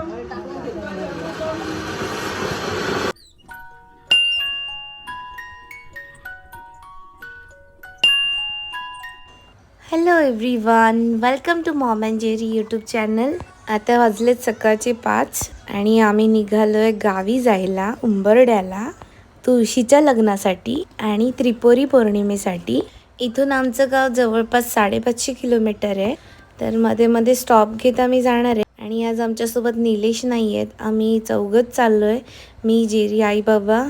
Hello everyone welcome to mom and Jerry YouTube channel आता वाजलेत सकाळचे पाच आणि आम्ही निघालो आहे गावी जायला उंबरड्याला तुळशीच्या लग्नासाठी आणि त्रिपुरी पौर्णिमेसाठी. इथून आमचं गाव जवळपास साडेपाचशे किलोमीटर आहे. तर मध्ये मध्ये स्टॉप घेत आम्ही जाणार आहे. आणि आज आमच्यासोबत निलेश नाही आहेत. आम्ही चौघच चाललो आहे मी जेरी आई बाबा.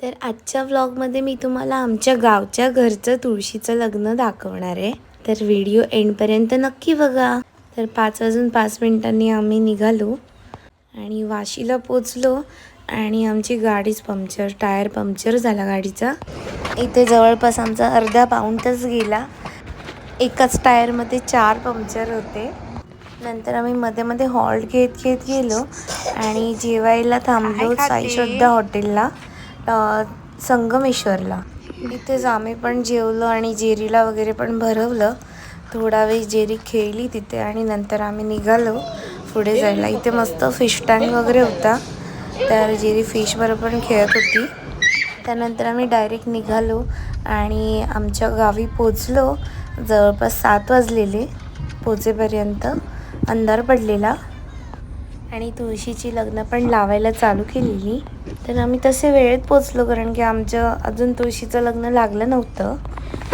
तर आजच्या व्लॉगमध्ये मी तुम्हाला आमच्या गावच्या घरचं तुळशीचं लग्न दाखवणार आहे. तर व्हिडिओ एंडपर्यंत नक्की बघा. तर पाच वाजून पाच मिनिटांनी आम्ही निघालो आणि वाशीला पोचलो आणि आमची गाडीच पंक्चर टायर पंक्चर झाला गाडीचा. इथे जवळपास आमचा अर्धा पाऊंडच गेला. एकाच टायरमध्ये चार पंक्चर होते. नंतर आम्ही मध्ये मध्ये हॉल्ट घेत घेत गेलो आणि जेवायला थांबलो साई श्रद्धा हॉटेलला संगमेश्वरला. इथेच आम्ही पण जेवलो आणि जेरीला वगैरे पण भरवलं. थोडा वेळ जेरी खेळली तिथे आणि नंतर आम्ही निघालो पुढे जायला. इथे मस्त फिश टँक वगैरे होता. तर जेरी फिश बरोबर पण खेळत होती. त्यानंतर आम्ही डायरेक्ट निघालो आणि आमच्या गावी पोचलो. जवळपास सात वाजलेले पोचेपर्यंत. अंधार पडलेला आणि तुळशीची लग्न पण लावायला चालू केलेली. तर आम्ही तसे वेळेत पोचलो कारण की आमचं अजून तुळशीचं लग्न लागलं नव्हतं.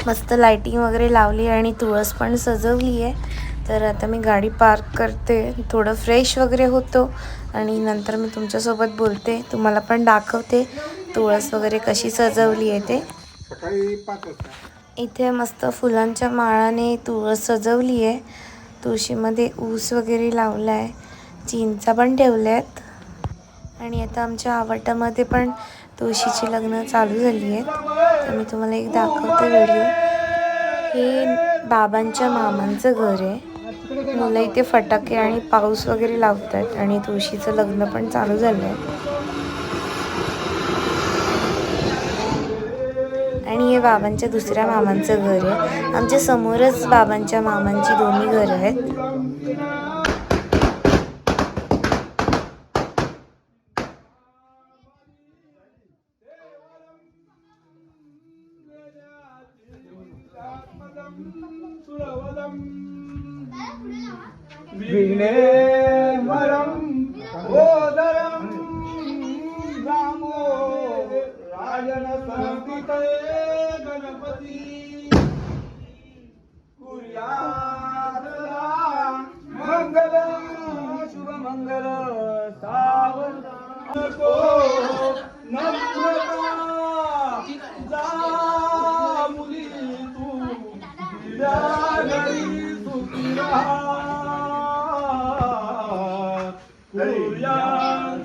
मस्त लाईटिंग वगैरे लावली आणि तुळस पण सजवली आहे तर आता मी गाडी पार्क करते. थोडं फ्रेश वगैरे होतो आणि नंतर मी तुमच्यासोबत बोलते. तुम्हाला पण दाखवते तुळस वगैरे कशी सजवली आहे ते इथे मस्त फुलांच्या माळाने तुळस सजवली आहे तुळशीमध्ये ऊस वगैरे लावला आहे चिंचा पण ठेवल्या आहेत आणि आता आमच्या आवटामध्ये पण तुळशीची लग्न चालू झाली आहेत. तर मी तुम्हाला एक दाखवते व्हिडिओ. हे बाबांच्या मामांचं घर आहे. मुलं इथे फटाके आणि पाऊस वगैरे लावतात आणि तुळशीचं लग्न पण चालू झालं आहे आणि हे बाबांच्या दुसऱ्या मामांचं घर आहे. आमच्या समोरच बाबांच्या मामांची दोन्ही घरं आहेत. विघ्नेश्वरं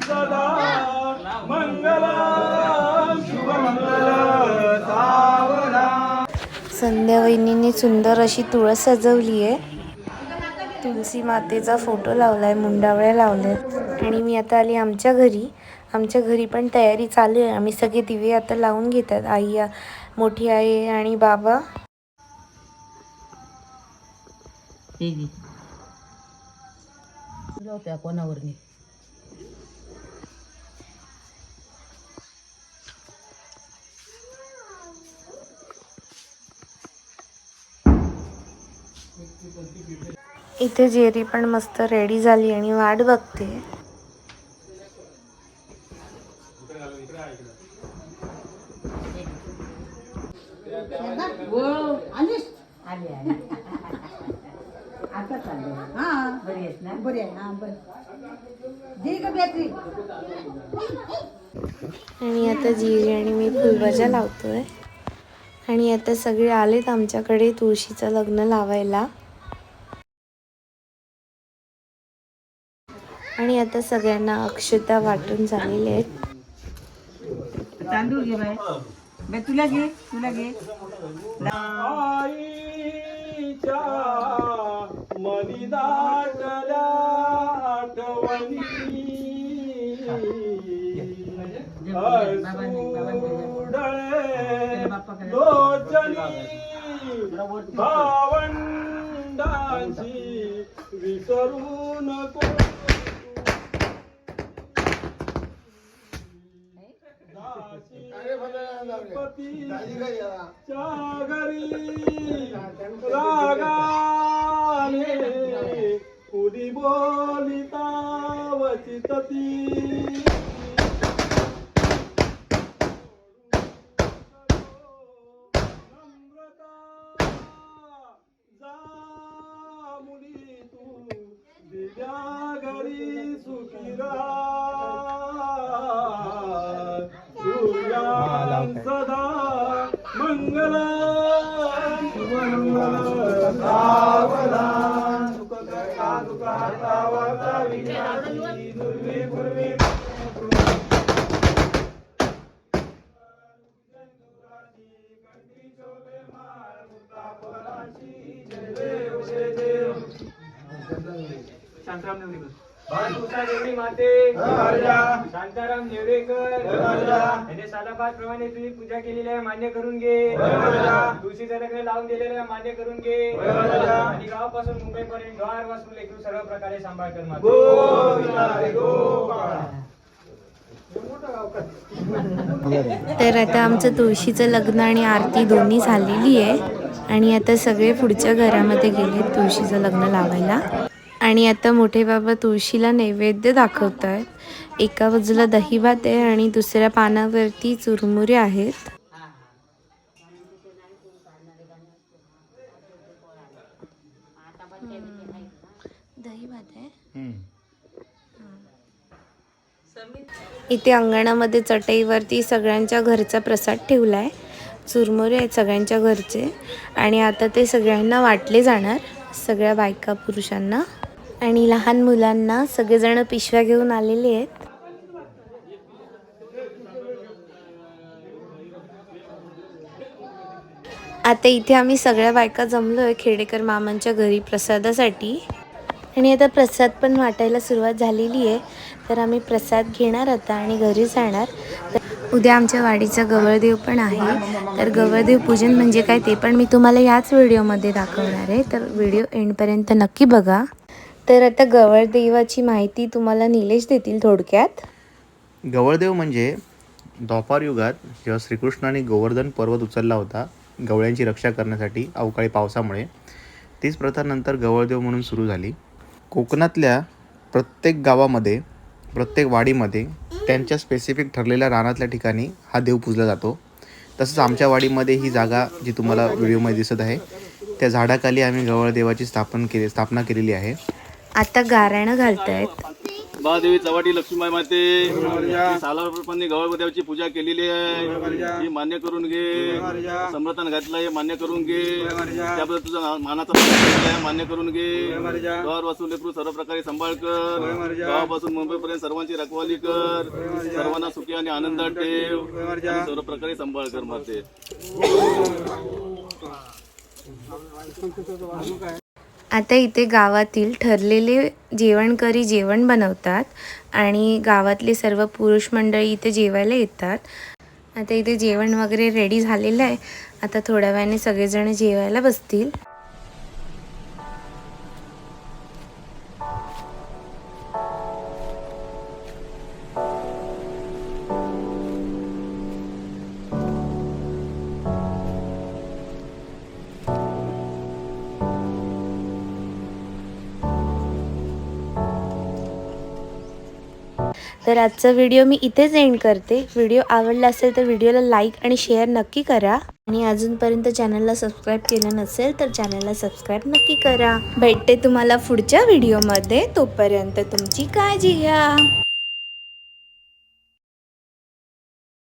सदा संध्या वहिनीने सुंदर अशी तुळस सजवली आहे तुलसी मातेचा फोटो लावलाय मुंडावळ्या लावल्या आणि मी आता आली आमच्या घरी. आमच्या घरी पण तयारी चालू आहे. आम्ही सगळे दिवे आता लावून घेतात. आई मोठी आई आणि बाबा. होत्या कोणावरनी. इथे जेरी पण मस्त रेडी झाली आणि वाट बघते. आली आली. आता चाललो हा. बरी आहेस ना? बरी आहे. हा बरं. दे का बॅटरी आणि आता जिरी आणि मी फुलभाज्या लावतोय. आणि आता सगळे आलेत आमच्याकडे तुळशीचं लग्न लावायला. आणि आता सगळ्यांना अक्षता वाटून झालेले आहेत तांदूळ घे बाय तुला घे तुला घे. मनी दाटल्या आठवणी डळे विसरू नको पती च्या घरी रागा वचित ती. नम्रता जा मुली तू. दिल्या घरी सुखीरा. सदा मंगल. मंगल सावला सुख करता विघ्नाची शांताराम नेवरेकर माते शांताराम नेवरेकर सालाबाद प्रमाणे तुझी पूजा केलेली आहे मान्य करून घे. तुळशीचं लग्न लावून दिलेलं आहे मान्य करून घे. आणि गावापासून मुंबई पर्यंत द्वार वाचून लेकरू सर्व प्रकारे सांभाळ कर माते. तर आता आमचं तुळशीचं लग्न आणि आरती दोन्ही झालेली आहे. आणि आता सगळे पुढच्या घरामध्ये गेले तुळशीचं लग्न लावायला. आणि आता मोठे बाबा तुळशीला नैवेद्य दाखवत आहेत एका बाजूला दही भात आहे आणि दुसऱ्या पानावरती चुरमुरे आहेत. दही भात आहे. इथे अंगणामध्ये चटईवरती सगळ्यांच्या घरचा प्रसाद ठेवला आहे चुरमुरे आहेत सगळ्यांच्या घरचे. आणि आता ते सगळ्यांना वाटले जाणार सगळ्या बायका पुरुषांना. आणि लहान मुलांना सगळेजण पिशव्या घेऊन आलेले आहेत. आता इथे आम्ही सगळ्या बायका जमलो आहे खेडेकर मामांच्या घरी प्रसादासाठी. आणि आता प्रसाद पण वाटायला सुरुवात झालेली आहे. तर आम्ही प्रसाद घेणार आता आणि घरी जाणार. तर उद्या आमच्या वाडीचा गवळदेव पण आहे. तर गवळदेव पूजन म्हणजे काय ते पण मी तुम्हाला याच व्हिडिओमध्ये दाखवणार आहे. तर व्हिडिओ एंडपर्यंत नक्की बघा. तर आता गवळदेवाची माहिती तुम्हाला निलेश देतील थोडक्यात. गवळदेव म्हणजे द्वापार युगात जेव्हा श्रीकृष्णाने गोवर्धन पर्वत उचलला होता गवळ्यांची रक्षा करण्यासाठी अवकाळी पावसामुळे तीच प्रथा नंतर गवळदेव म्हणून सुरू झाली. कोकणातल्या प्रत्येक गावामध्ये प्रत्येक वाडीमध्ये त्यांच्या स्पेसिफिक ठरलेल्या रानातल्या ठिकाणी हा देव पूजला जातो. तसंच आमच्या वाडीमध्ये ही जागा जी तुम्हाला व्हिडिओमध्ये दिसत आहे त्या झाडाखाली आम्ही गवळदेवाची स्थापन केली स्थापना केलेली आहे. आता गाराणं घालतायत. महादेवी चवाटी लक्ष्मीबाई माते सालाप्रमाणे गवळदेवाची पूजा केलेली आहे. ही मान्य करून घे. सम्रतान घातलं हे मान्य करून घे. त्याबद्दल तुझा मानाचा आहे मान्य करून घे. वाचून लेकरू सर्व प्रकारे सांभाळ कर. गावापासून मुंबईपर्यंत सर्वांची रखवाली कर. सर्वांना सुखी आणि आनंदात ठेव. सर्व प्रकारे सांभाळ कर माते. आता इथे गावातील ठरलेले जेवणकरी जेवण बनवतात आणि गावातले सर्व पुरुष मंडळी इथे जेवायला येतात. आता इथे जेवण वगैरे रेडी झालेलं आहे. आता थोड्या वेळाने सगळेजण जेवायला बसतील. तर आजचा व्हिडिओ मी इथेच एंड करते. व्हिडिओ आवडला असेल तर व्हिडिओला लाईक आणि शेअर नक्की करा. आणि अजूनपर्यंत चॅनलला सबस्क्राईब केलं नसेल तर चॅनलला सबस्क्राईब नक्की करा. भेटते तुम्हाला पुढच्या व्हिडिओमध्ये तोपर्यंत तुमची काळजी घ्या.